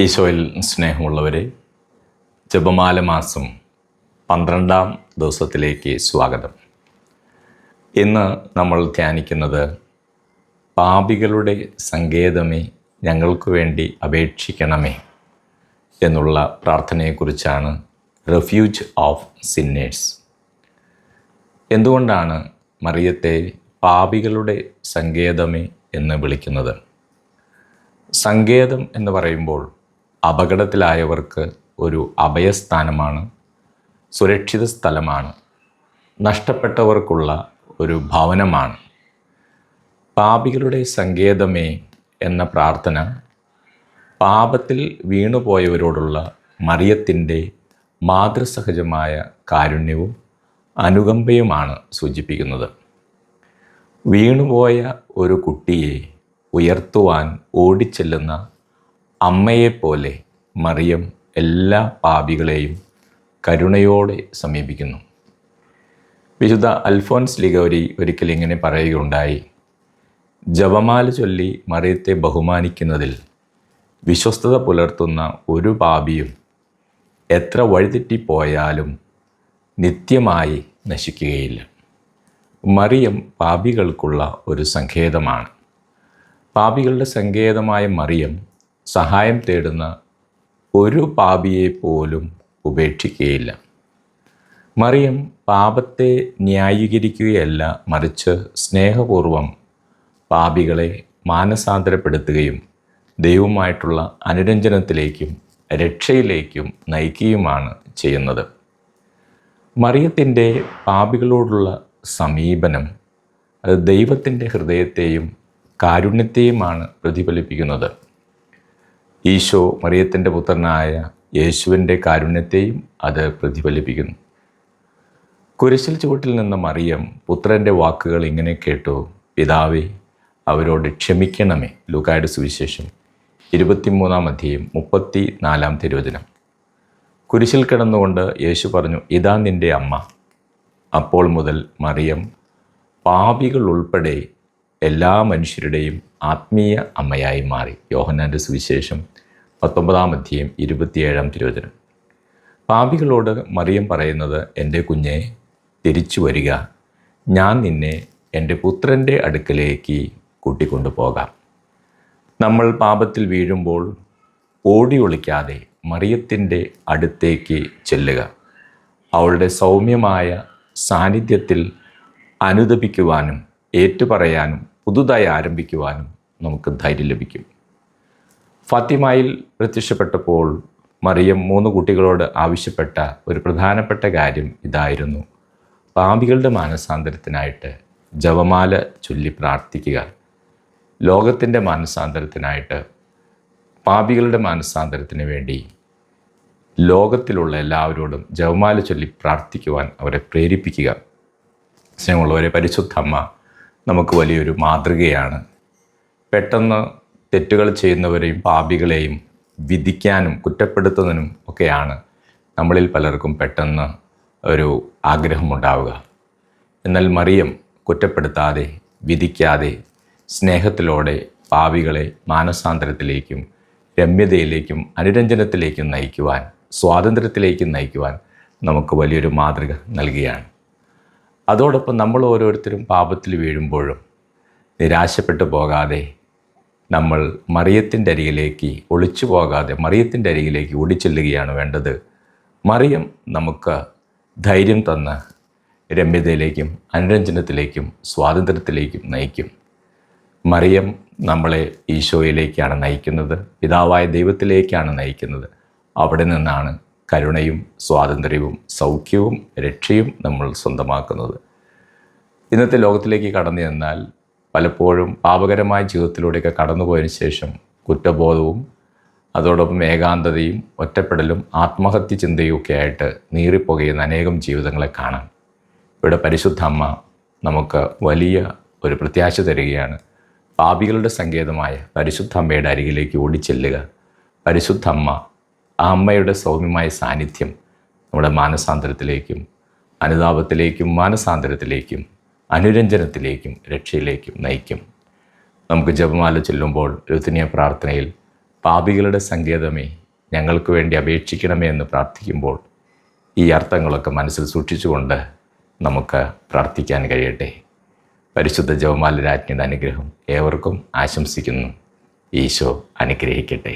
ഈശോയിൽ സ്നേഹമുള്ളവരെ ജപമാല മാസം പന്ത്രണ്ടാം ദിവസത്തിലേക്ക് സ്വാഗതം. ഇന്ന് നമ്മൾ ധ്യാനിക്കുന്നത് പാപികളുടെ സങ്കേതമേ ഞങ്ങൾക്ക് വേണ്ടി അപേക്ഷിക്കണമേ എന്നുള്ള പ്രാർത്ഥനയെക്കുറിച്ചാണ് റെഫ്യൂജ് ഓഫ് സിന്നേഴ്സ് എന്തുകൊണ്ടാണ് മറിയത്തെ പാപികളുടെ സങ്കേതമേ എന്ന് വിളിക്കുന്നത്? സങ്കേതം എന്ന് പറയുമ്പോൾ അപകടത്തിലായവർക്ക് ഒരു അഭയസ്ഥാനമാണ് സുരക്ഷിത സ്ഥലമാണ് നഷ്ടപ്പെട്ടവർക്കുള്ള ഒരു ഭവനമാണ്. പാപികളുടെ സങ്കേതമേ എന്ന പ്രാർത്ഥന പാപത്തിൽ വീണുപോയവരോടുള്ള മറിയത്തിന്റെ മാതൃസഹജമായ കാരുണ്യവും അനുകമ്പയുമാണ് സൂചിപ്പിക്കുന്നത്. വീണുപോയ ഒരു കുട്ടിയെ ഉയർത്തുവാൻ ഓടിച്ചെല്ലുന്ന അമ്മയെപ്പോലെ മറിയം എല്ലാ പാപികളെയും കരുണയോടെ സമീപിക്കുന്നു. വിശുദ്ധ അൽഫോൻസ് ലിഗോരി ഒരിക്കൽ ഇങ്ങനെ പറയുകയുണ്ടായി. ജപമാല ചൊല്ലി മറിയത്തെ ബഹുമാനിക്കുന്നതിൽ വിശ്വസ്തത പുലർത്തുന്ന ഒരു പാപിയും എത്ര വഴിതെറ്റിപ്പോയാലും നിത്യമായി നശിക്കുകയില്ല. മറിയം പാപികൾക്കുള്ള ഒരു സങ്കേതമാണ്. പാപികളുടെ സങ്കേതമായ മറിയം സഹായം തേടുന്ന ഒരു പാപിയെ പോലും ഉപേക്ഷിക്കുകയില്ല. മറിയം പാപത്തെ ന്യായീകരിക്കുകയല്ല മറിച്ച് സ്നേഹപൂർവം പാപികളെ മാനസാന്തരപ്പെടുത്തുകയും ദൈവമായിട്ടുള്ള അനുരഞ്ജനത്തിലേക്കും രക്ഷയിലേക്കും നയിക്കുകയുമാണ് ചെയ്യുന്നത്. മറിയത്തിന്റെ പാപികളോടുള്ള സമീപനം അത് ദൈവത്തിന്റെ ഹൃദയത്തെയും കാരുണ്യത്തെയുമാണ് പ്രതിഫലിപ്പിക്കുന്നത്. ഈശോ മറിയത്തിന്റെ പുത്രനായ യേശുവിന്റെ കാരുണ്യത്തെയും അത് പ്രതിഫലിപ്പിക്കുന്നു. കുരിശിൽ ചുവട്ടിൽ നിന്ന മറിയം പുത്രന്റെ വാക്കുകൾ ഇങ്ങനെ കേട്ടു പിതാവേ അവരോട് ക്ഷമിക്കണമേ. ലൂക്കായുടെ സുവിശേഷം ഇരുപത്തിമൂന്നാം അധ്യയം മുപ്പത്തി നാലാം തിരുവചനം. കുരിശിൽ കിടന്നുകൊണ്ട് യേശു പറഞ്ഞു ഇതാ നിന്റെ അമ്മ. അപ്പോൾ മുതൽ മറിയം പാപികൾ ഉൾപ്പെടെ എല്ലാ മനുഷ്യരുടെയും ആത്മീയ അമ്മയായി മാറി. യോഹന്നാന്റെ സുവിശേഷം പത്തൊമ്പതാം അധ്യയം ഇരുപത്തിയേഴാം തിരുവചനം. പാപികളോട് മറിയം പറയുന്നത് എന്റെ കുഞ്ഞെ തിരിച്ചു വരിക. ഞാൻ നിന്നെ എന്റെ പുത്രന്റെ അടുക്കലേക്ക് കൂട്ടിക്കൊണ്ടു പോകാം നമ്മൾ പാപത്തിൽ വീഴുമ്പോൾ ഓടി ഒളിക്കാതെ മറിയത്തിന്റെ അടുത്തേക്ക് ചെല്ലുക. അവളുടെ സൗമ്യമായ സാന്നിധ്യത്തിൽ അനുദപിക്കുവാനും ഏറ്റുപറയാനും പുതുതായി ആരംഭിക്കുവാനും നമുക്ക് ധൈര്യം ലഭിക്കും. ഫാത്തിമായിൽ പ്രത്യക്ഷപ്പെട്ടപ്പോൾ മറിയം മൂന്ന് കുട്ടികളോട് ആവശ്യപ്പെട്ട ഒരു പ്രധാനപ്പെട്ട കാര്യം ഇതായിരുന്നു. പാപികളുടെ മാനസാന്തരത്തിനായിട്ട് ജവമാല ചൊല്ലി പ്രാർത്ഥിക്കുക. ലോകത്തിന്റെ മാനസാന്തരത്തിനായിട്ട് പാപികളുടെ മാനസാന്തരത്തിന് വേണ്ടി ലോകത്തിലുള്ള എല്ലാവരോടും ജവമാല ചൊല്ലി പ്രാർത്ഥിക്കുവാൻ അവരെ പ്രേരിപ്പിക്കുക. സ്നേഹമുള്ളവരെ പരിശുദ്ധ അമ്മ നമുക്ക് വലിയൊരു മാതൃകയാണ്. പെട്ടെന്ന് തെറ്റുകൾ ചെയ്യുന്നവരെയും പാപികളെയും വിധിക്കാനും കുറ്റപ്പെടുത്തുന്നതിനും ഒക്കെയാണ് നമ്മളിൽ പലർക്കും പെട്ടെന്ന് ഒരു ആഗ്രഹമുണ്ടാവുക എന്നാൽ മറിയം കുറ്റപ്പെടുത്താതെ വിധിക്കാതെ സ്നേഹത്തിലൂടെ പാവികളെ മാനസാന്തരത്തിലേക്കും രമ്യതയിലേക്കും അനുരഞ്ജനത്തിലേക്കും നയിക്കുവാൻ സ്വാതന്ത്ര്യത്തിലേക്കും നയിക്കുവാൻ നമുക്ക് വലിയൊരു മാതൃക നൽകുകയാണ്. അതോടൊപ്പം നമ്മൾ ഓരോരുത്തരും പാപത്തിൽ വീഴുമ്പോഴും നിരാശപ്പെട്ടു പോകാതെ നമ്മൾ മറിയത്തിന്റെ അരികിലേക്ക് ഒളിച്ചു പോകാതെ മറിയത്തിന്റെ അരികിലേക്ക് ഓടിച്ചെല്ലുകയാണ് വേണ്ടത്. മറിയം നമുക്ക് ധൈര്യം തന്ന് രമ്യതയിലേക്കും അനുരഞ്ജനത്തിലേക്കും സ്വാതന്ത്ര്യത്തിലേക്കും നയിക്കും. മറിയം നമ്മളെ ഈശോയിലേക്കാണ് നയിക്കുന്നത്. പിതാവായ ദൈവത്തിലേക്കാണ് നയിക്കുന്നത്. അവിടെ നിന്നാണ് കരുണയും സ്വാതന്ത്ര്യവും സൗഖ്യവും രക്ഷയും നമ്മൾ സ്വന്തമാക്കുന്നത്. ഇന്നത്തെ ലോകത്തിലേക്ക് കടന്നു ചെന്നാൽ പലപ്പോഴും പാപകരമായ ജീവിതത്തിലൂടെയൊക്കെ കടന്നുപോയതിനു ശേഷം കുറ്റബോധവും അതോടൊപ്പം ഏകാന്തതയും ഒറ്റപ്പെടലും ആത്മഹത്യ ചിന്തയും ഒക്കെ ആയിട്ട് നീറിപ്പോകുന്ന അനേകം ജീവിതങ്ങളെ കാണാം. ഇവിടെ പരിശുദ്ധ അമ്മ നമുക്ക് വലിയ ഒരു പ്രത്യാശ തരികയാണ്. പാപികളുടെ സങ്കേതമായ പരിശുദ്ധ അമ്മയുടെ അരികിലേക്ക് ഓടിച്ചെല്ലുക. പരിശുദ്ധ അമ്മ ആ അമ്മയുടെ സൗമ്യമായ സാന്നിധ്യം നമ്മുടെ മാനസാന്തരത്തിലേക്കും അനുതാപത്തിലേക്കും മാനസാന്തരത്തിലേക്കും അനുരഞ്ജനത്തിലേക്കും രക്ഷയിലേക്കും നയിക്കും. നമുക്ക് ജപമാല ചൊല്ലുമ്പോൾ രുത്തിനിയ പ്രാർത്ഥനയിൽ പാപികളുടെ സങ്കേതമേ ഞങ്ങൾക്ക് വേണ്ടി അപേക്ഷിക്കണമേ എന്ന് പ്രാർത്ഥിക്കുമ്പോൾ ഈ അർത്ഥങ്ങളൊക്കെ മനസ്സിൽ സൂക്ഷിച്ചുകൊണ്ട് നമുക്ക് പ്രാർത്ഥിക്കാൻ കഴിയട്ടെ. പരിശുദ്ധ ജവമാല രാജ്ഞിയുടെ അനുഗ്രഹം ഏവർക്കും ആശംസിക്കുന്നു. ഈശോ അനുഗ്രഹിക്കട്ടെ.